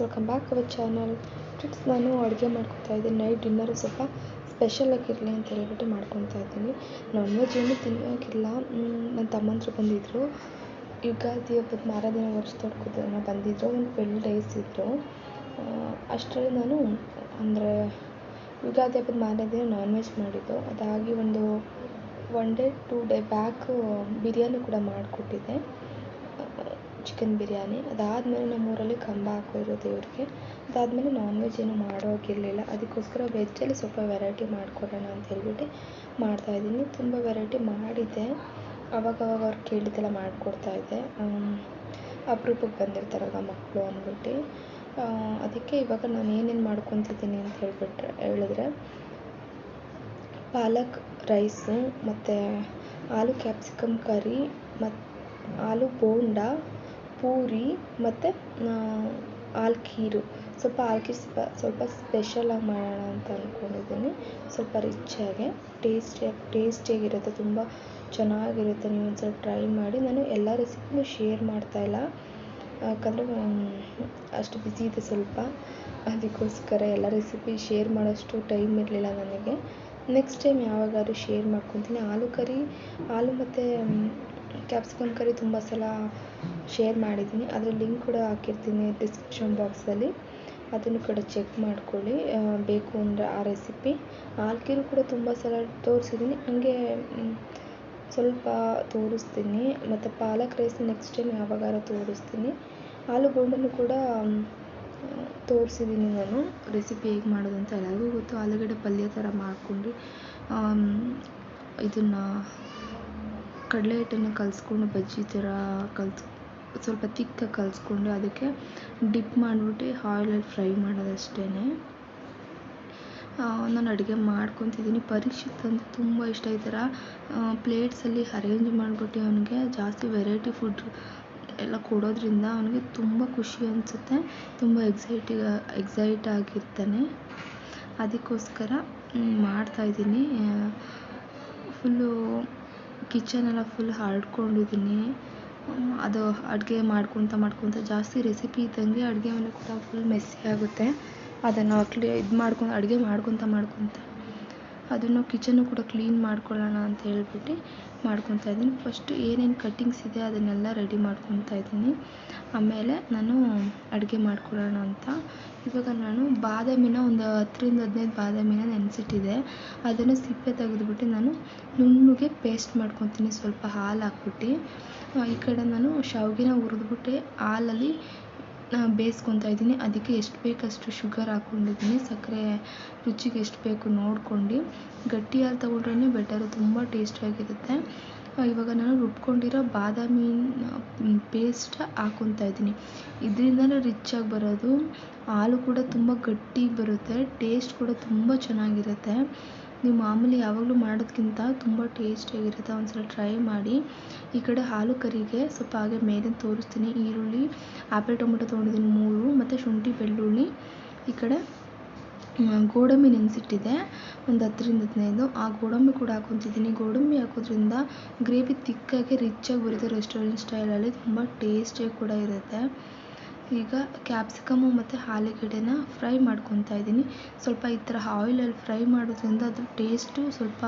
Welcome back our channel friends ನಾನು ಅಡುಗೆ ಮಾಡ್ಕೊತಾ ಇದ್ದೀನಿ. ನೈಟ್ ಡಿನ್ನರು ಸ್ವಲ್ಪ ಸ್ಪೆಷಲ್ ಆಗಿರಲಿ ಅಂತ ಹೇಳ್ಬಿಟ್ಟು ಮಾಡ್ಕೊತಾ ಇದ್ದೀನಿ. ನಾನ್ ವೆಜ್ ಏನು ತಿನ್ನೋಕ್ಕಿಲ್ಲ. ನನ್ನ ತಮ್ಮಂದಿರು ಬಂದಿದ್ದರು ಯುಗಾದಿ ಹಬ್ಬದ ಮಾರನೇ ವರ್ಷ ತೊಡ್ಕೋದನ್ನ ಬಂದಿದ್ದರು ಒಂದು ಟ್ವೆಲ್ ಡೇಸ್ ಇದ್ದರು ಅಷ್ಟರಲ್ಲಿ ನಾನು ಅಂದರೆ ಯುಗಾದಿ ಹಬ್ಬದ ಮಾರನೇ ದಿನ ನಾನ್ ವೆಜ್ ಮಾಡಿದ್ದು. ಅದಾಗಿ ಒಂದು one day two day back biryani ಕೂಡ ಮಾಡಿಕೊಟ್ಟಿದ್ದೆ. ಚಿಕನ್ ಬಿರಿಯಾನಿ. ಅದಾದಮೇಲೆ ನಮ್ಮೂರಲ್ಲಿ ಕಂಬ ಹಾಕಿದ್ರು ದೇವ್ರಿಗೆ. ಅದಾದಮೇಲೆ ನಾನ್ ವೆಜ್ ಏನೂ ಮಾಡೋಗಿರಲಿಲ್ಲ ಅದಕ್ಕೋಸ್ಕರ ವೆಜ್ಜಲ್ಲಿ ಸ್ವಲ್ಪ ವೆರೈಟಿ ಮಾಡಿಕೊಡೋಣ ಅಂತ ಹೇಳ್ಬಿಟ್ಟು ಮಾಡ್ತಾಯಿದ್ದೀನಿ ತುಂಬ ವೆರೈಟಿ ಮಾಡಿದ್ದೆ. ಅವಾಗವಾಗ ಅವ್ರು ಕೇಳಿದ್ದೆಲ್ಲ ಮಾಡಿಕೊಡ್ತಾಯಿದ್ದೆ ಅಪ್ರೂಪಕ್ಕೆ ಬಂದಿರ್ತಾರಲ್ಲ ಮಕ್ಕಳು ಅಂದ್ಬಿಟ್ಟು. ಅದಕ್ಕೆ ಇವಾಗ ನಾನು ಏನೇನು ಮಾಡ್ಕೊತಿದ್ದೀನಿ ಅಂತ ಹೇಳ್ಬಿಟ್ರೆ, ಹೇಳಿದ್ರೆ ಪಾಲಕ್ ರೈಸು ಮತ್ತು ಆಲೂ ಕ್ಯಾಪ್ಸಿಕಮ್ ಕರಿ ಮತ್ತು ಆಲೂ ಬೋಂಡ ಪೂರಿ ಮತ್ತು ಹಾಲು ಖೀರು ಸ್ವಲ್ಪ ಹಾಲು ಖೀರು ಸ್ವಲ್ಪ ಸ್ವಲ್ಪ ಸ್ಪೆಷಲಾಗಿ ಮಾಡೋಣ ಅಂತ ಅಂದ್ಕೊಂಡಿದ್ದೀನಿ ಸ್ವಲ್ಪ ರಿಚ್ಚಾಗಿ ಟೇಸ್ಟಿಯಾಗಿ ಟೇಸ್ಟಿಯಾಗಿರುತ್ತೆ ತುಂಬ ಚೆನ್ನಾಗಿರುತ್ತೆ. ನೀವು ಒಂದು ಸ್ವಲ್ಪ ಟ್ರೈ ಮಾಡಿ. ನಾನು ಎಲ್ಲ ರೆಸಿಪಿನೂ ಶೇರ್ ಮಾಡ್ತಾಯಿಲ್ಲ ಯಾಕಂದರೆ ಅಷ್ಟು ಬ್ಯುಸಿ ಇದೆ ಸ್ವಲ್ಪ. ಅದಕ್ಕೋಸ್ಕರ ಎಲ್ಲ ರೆಸಿಪಿ ಶೇರ್ ಮಾಡೋಷ್ಟು ಟೈಮ್ ಇರಲಿಲ್ಲ ನನಗೆ. ನೆಕ್ಸ್ಟ್ ಟೈಮ್ ಯಾವಾಗಾದ್ರೂ ಶೇರ್ ಮಾಡ್ಕೊತೀನಿ. ಆಲೂ ಕರಿ, ಆಲೂ ಮತ್ತು ಕ್ಯಾಪ್ಸಿಕಮ್ ಕರಿ ತುಂಬ ಸಲ ಶೇರ್ ಮಾಡಿದ್ದೀನಿ. ಅದರ ಲಿಂಕ್ ಕೂಡ ಹಾಕಿರ್ತೀನಿ ಡಿಸ್ಕ್ರಿಪ್ಷನ್ ಬಾಕ್ಸಲ್ಲಿ ಅದನ್ನು ಕೂಡ ಚೆಕ್ ಮಾಡ್ಕೊಳ್ಳಿ. ಬೇಕು ಅಂದರೆ ಆ ರೆಸಿಪಿ ಹಾಲು ಕೂಡ ತುಂಬ ಸಲ ತೋರಿಸಿದ್ದೀನಿ. ಹಂಗೆ ಸ್ವಲ್ಪ ತೋರಿಸ್ತೀನಿ. ಮತ್ತು ಪಾಲಕ್ ರೈಸ್ ನೆಕ್ಸ್ಟ್ ಟೈಮ್ ಯಾವಾಗಾರ ತೋರಿಸ್ತೀನಿ. ಆಲೂ ಕೂಡ ತೋರಿಸಿದ್ದೀನಿ ನಾನು. ರೆಸಿಪಿ ಹೇಗೆ ಮಾಡೋದು ಅಂತ ಎಲ್ಲರಿಗೂ ಗೊತ್ತು. ಆಲೂಗಡ್ಡೆ ಪಲ್ಯ ಥರ ಮಾಡ್ಕೊಂಡು ಇದನ್ನು ಕಡಲೆ ಹಿಟ್ಟನ್ನು ಕಲಿಸ್ಕೊಂಡು ಬಜ್ಜಿ ಥರ ಕಲ್ಸಿ, ಸ್ವಲ್ಪ ತಿಕ್ಕಾಗಿ ಕಲಿಸ್ಕೊಂಡು ಅದಕ್ಕೆ ಡಿಪ್ ಮಾಡಿಬಿಟ್ಟು ಆಯಿಲಲ್ಲಿ ಫ್ರೈ ಮಾಡೋದಷ್ಟೇ ನಾನು ಅಡುಗೆ ಮಾಡ್ಕೊತಿದ್ದೀನಿ. ಪರೀಕ್ಷಿತ್ ಅಂತ ತುಂಬ ಇಷ್ಟ. ಈ ಥರ ಪ್ಲೇಟ್ಸಲ್ಲಿ ಅರೇಂಜ್ ಮಾಡಿಬಿಟ್ಟು ಅವನಿಗೆ ಜಾಸ್ತಿ ವೆರೈಟಿ ಫುಡ್ ಎಲ್ಲ ಕೊಡೋದ್ರಿಂದ ಅವನಿಗೆ ತುಂಬ ಖುಷಿ ಅನಿಸುತ್ತೆ. ತುಂಬ ಎಕ್ಸೈಟಿ, ಎಕ್ಸೈಟ್ ಆಗಿರ್ತಾನೆ. ಅದಕ್ಕೋಸ್ಕರ ಮಾಡ್ತಾಯಿದ್ದೀನಿ ಫುಲ್ಲು ಕಿಚನೆಲ್ಲ ಫುಲ್ ಹರಡ್ಕೊಂಡಿದ್ದೀನಿ ಅದು ಅಡುಗೆ ಮಾಡ್ಕೊತ ಮಾಡ್ಕೊತ ಜಾಸ್ತಿ ರೆಸಿಪಿ ಇದ್ದಂಗೆ ಅಡುಗೆ ಮನೆ ಕೂಡ ಫುಲ್ ಮೆಸ್ಸಿ ಆಗುತ್ತೆ. ಅದನ್ನು ಕ್ಲೀ ಇದು ಮಾಡ್ಕೊಂಡು ಅಡುಗೆ ಮಾಡ್ಕೊತ ಮಾಡ್ಕೊತ. ಅದನ್ನು ಕಿಚನ್ನು ಕೂಡ ಕ್ಲೀನ್ ಮಾಡ್ಕೊಳ್ಳೋಣ ಅಂತ ಹೇಳ್ಬಿಟ್ಟು ಮಾಡ್ಕೊತಾ ಇದ್ದೀನಿ. ಫಸ್ಟ್ ಏನೇನು ಕಟ್ಟಿಂಗ್ಸ್ ಇದೆ ಅದನ್ನೆಲ್ಲ ರೆಡಿ ಮಾಡ್ಕೊತಾ ಇದ್ದೀನಿ. ಆಮೇಲೆ ನಾನು ಅಡುಗೆ ಮಾಡ್ಕೊಳ್ಳೋಣ ಅಂತ. ಇವಾಗ ನಾನು ಬಾದಾಮಿನ ಒಂದು ಹತ್ತರಿಂದ ಹದಿನೈದು ಬಾದಾಮಿನ ನೆನೆಸಿಟ್ಟಿದೆ. ಅದನ್ನು ಸಿಪ್ಪೆ ತೆಗೆದುಬಿಟ್ಟು ನಾನು ನುಣ್ಣಗೆ ಪೇಸ್ಟ್ ಮಾಡ್ಕೊತೀನಿ. ಸ್ವಲ್ಪ ಹಾಲು ಹಾಕ್ಬಿಟ್ಟು. ಈ ಕಡೆ ನಾನು ಶಾವಿಗೆನ ಹುರಿದ್ಬಿಟ್ಟು. ಹಾಲಲ್ಲಿ ಬೇಯಿಸ್ಕೊತಾ ಇದ್ದೀನಿ. ಅದಕ್ಕೆ ಎಷ್ಟು ಬೇಕಷ್ಟು ಶುಗರ್ ಹಾಕ್ಕೊಂಡಿದ್ದೀನಿ. ಸಕ್ಕರೆ ರುಚಿಗೆ ಎಷ್ಟು ಬೇಕು ನೋಡ್ಕೊಂಡು. ಗಟ್ಟಿ ಹಾಲು ತೊಗೊಂಡ್ರೇ ಬೆಟರು ತುಂಬ ಟೇಸ್ಟಿಯಾಗಿರುತ್ತೆ ಇವಾಗ ನಾನು ರುಬ್ಕೊಂಡಿರೋ ಬಾದಾಮಿ ಪೇಸ್ಟ್ ಹಾಕ್ಕೊತಾ ಇದ್ದೀನಿ. ಇದರಿಂದಲೇ ರಿಚ್ಚಾಗಿ ಬರೋದು. ಹಾಲು ಕೂಡ ತುಂಬ ಗಟ್ಟಿ ಬರುತ್ತೆ. ಟೇಸ್ಟ್ ಕೂಡ ತುಂಬ ಚೆನ್ನಾಗಿರುತ್ತೆ. ನೀವು ಮಾಮೂಲಿ ಯಾವಾಗಲೂ ಮಾಡೋದಕ್ಕಿಂತ ತುಂಬ ಟೇಸ್ಟಿಯಾಗಿರುತ್ತೆ ಒಂದು ಸಲ ಟ್ರೈ ಮಾಡಿ. ಈ ಕಡೆ ಹಾಲು ಕರಿಗೆ ಸ್ವಲ್ಪ ಹಾಗೆ ಮೇಲೆ ತೋರಿಸ್ತೀನಿ. ಈರುಳ್ಳಿ ಆ್ಯಪಲ್ ಟೊಮೆಟೊ ತೊಗೊಂಡಿದ್ದೀನಿ ಮೂರು, ಮತ್ತು ಶುಂಠಿ, ಬೆಳ್ಳುಳ್ಳಿ. ಈ ಕಡೆ ಗೋಡಂಬಿ ನೆನೆಸಿಟ್ಟಿದ್ದೆ ಒಂದು ಹತ್ತರಿಂದ ಹದಿನೈದು. ಆ ಗೋಡಂಬಿ ಕೂಡ ಹಾಕೊತಿದ್ದೀನಿ. ಗೋಡಂಬಿ ಹಾಕೋದ್ರಿಂದ ಗ್ರೇವಿ ತಿಕ್ಕಾಗಿ ರಿಚ್ಚಾಗಿ ಬರುತ್ತೆ. ರೆಸ್ಟೋರೆಂಟ್ ಸ್ಟೈಲಲ್ಲಿ ತುಂಬ ಟೇಸ್ಟಿಯಾಗಿ ಕೂಡ ಇರುತ್ತೆ. ಈಗ ಕ್ಯಾಪ್ಸಿಕಮ್ಮು ಮತ್ತು ಆಲೂಗಡ್ಡೆನ ಫ್ರೈ ಮಾಡ್ಕೊತಾ ಇದ್ದೀನಿ. ಸ್ವಲ್ಪ ಈ ಥರ ಆಯಿಲಲ್ಲಿ ಫ್ರೈ ಮಾಡೋದ್ರಿಂದ ಅದ್ರ ಟೇಸ್ಟು ಸ್ವಲ್ಪ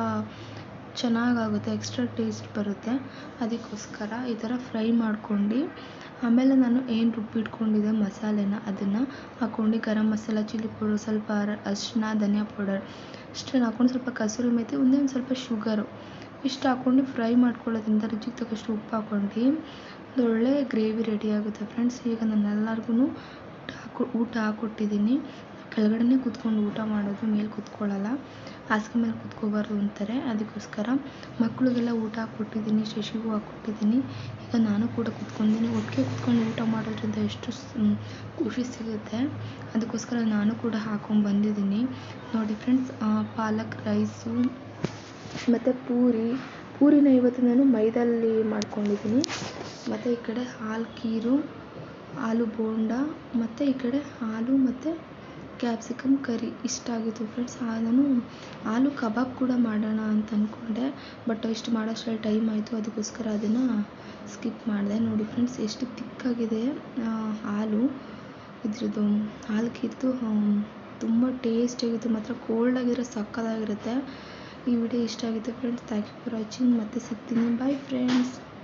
ಚೆನ್ನಾಗಾಗುತ್ತೆ ಎಕ್ಸ್ಟ್ರಾ ಟೇಸ್ಟ್ ಬರುತ್ತೆ. ಅದಕ್ಕೋಸ್ಕರ ಈ ಥರ ಫ್ರೈ ಮಾಡ್ಕೊಂಡು, ಆಮೇಲೆ ನಾನು ಏನು ರುಬ್ಬಿಟ್ಕೊಂಡಿದ್ದೆ ಮಸಾಲೆನ ಅದನ್ನು ಹಾಕ್ಕೊಂಡು ಗರಂ ಮಸಾಲ, ಚಿಲ್ಲಿ ಪೌಡರ್, ಸ್ವಲ್ಪ ಅರಿಶಿನ ಧನಿಯಾ ಪೌಡರ್ ಇಷ್ಟನ್ನು ಹಾಕ್ಕೊಂಡು ಸ್ವಲ್ಪ ಕಸೂರಿ ಮೇಥಿ ಒಂದೇ ಸ್ವಲ್ಪ ಶುಗರು ಇಷ್ಟು ಹಾಕ್ಕೊಂಡು ಫ್ರೈ ಮಾಡ್ಕೊಳ್ಳೋದ್ರಿಂದ ರುಚಿಗೆ ತಕ್ಕಷ್ಟು ಉಪ್ಪು ಹಾಕ್ಕೊಂಡು ಒಳ್ಳೆ ಗ್ರೇವಿ ರೆಡಿ ಆಗುತ್ತೆ ಫ್ರೆಂಡ್ಸ್. ಈಗ ನಾನು ಎಲ್ಲರಿಗೂ ಊಟ ಹಾಕೊ, ಊಟ ಹಾಕ್ಕೊಟ್ಟಿದ್ದೀನಿ ಕೆಳಗಡೆನೇ ಕೂತ್ಕೊಂಡು ಊಟ ಮಾಡೋದು, ಮೇಲೆ ಕೂತ್ಕೊಳ್ಳಲ್ಲ. ಹಾಸಿಗೆ ಮೇಲೆ ಕೂತ್ಕೋಬಾರ್ದು ಅಂತಾರೆ. ಅದಕ್ಕೋಸ್ಕರ ಮಕ್ಕಳಿಗೆಲ್ಲ ಊಟ ಹಾಕ್ಕೊಟ್ಟಿದ್ದೀನಿ ಶಶಿಗೂ ಹಾಕ್ಕೊಟ್ಟಿದ್ದೀನಿ ಈಗ ನಾನು ಕೂಡ ಕೂತ್ಕೊಂಡಿದ್ದೀನಿ ಒಟ್ಟಿಗೆ ಕೂತ್ಕೊಂಡು ಊಟ ಮಾಡೋದ್ರಿಂದ ಎಷ್ಟು ಖುಷಿ ಸಿಗುತ್ತೆ. ಅದಕ್ಕೋಸ್ಕರ ನಾನು ಕೂಡ ಹಾಕ್ಕೊಂಡು ಬಂದಿದ್ದೀನಿ. ನೋಡಿ ಫ್ರೆಂಡ್ಸ್ ಪಾಲಕ್, ರೈಸು ಮತ್ತು ಪೂರಿ. ಪೂರಿನ ಇವತ್ತು ನಾನು ಮೈದಲ್ಲಿ ಮಾಡ್ಕೊಂಡಿದ್ದೀನಿ. ಮತ್ತು ಈ ಕಡೆ ಹಾಲು ಖೀರು ಆಲೂ ಬೋಂಡ, ಮತ್ತು ಈ ಕಡೆ ಆಲೂ ಮತ್ತು ಕ್ಯಾಪ್ಸಿಕಮ್ ಕರಿ. ಇಷ್ಟ ಆಗಿತ್ತು ಫ್ರೆಂಡ್ಸ್ ನಾನು ಆಲೂ ಕಬಾಬ್ ಕೂಡ ಮಾಡೋಣ ಅಂತ ಅಂದ್ಕೊಂಡೆ ಬಟ್ ಇಷ್ಟು ಮಾಡೋಷ್ಟ್ರಲ್ಲಿ ಟೈಮ್ ಆಯಿತು. ಅದಕ್ಕೋಸ್ಕರ ಅದನ್ನು ಸ್ಕಿಪ್ ಮಾಡಿದೆ. ನೋಡಿ ಫ್ರೆಂಡ್ಸ್ ಎಷ್ಟು ತಿಕ್ಕಾಗಿದೆ ಹಾಲು. ಇದ್ರದ್ದು ಹಾಲು ತುಂಬ ಟೇಸ್ಟಿಯಾಗಿತ್ತು ಮಾತ್ರ ಕೋಲ್ಡ್ ಆಗಿದ್ರೆ ಸಕ್ಕತ್ತಾಗಿರುತ್ತೆ. ಈ ವಿಡಿಯೋ ಇಷ್ಟ ಆಗಿದ್ದರೆ friends thank you for watching ಮತ್ತೆ ಸಿಗ್ತೀನಿ. Bye friends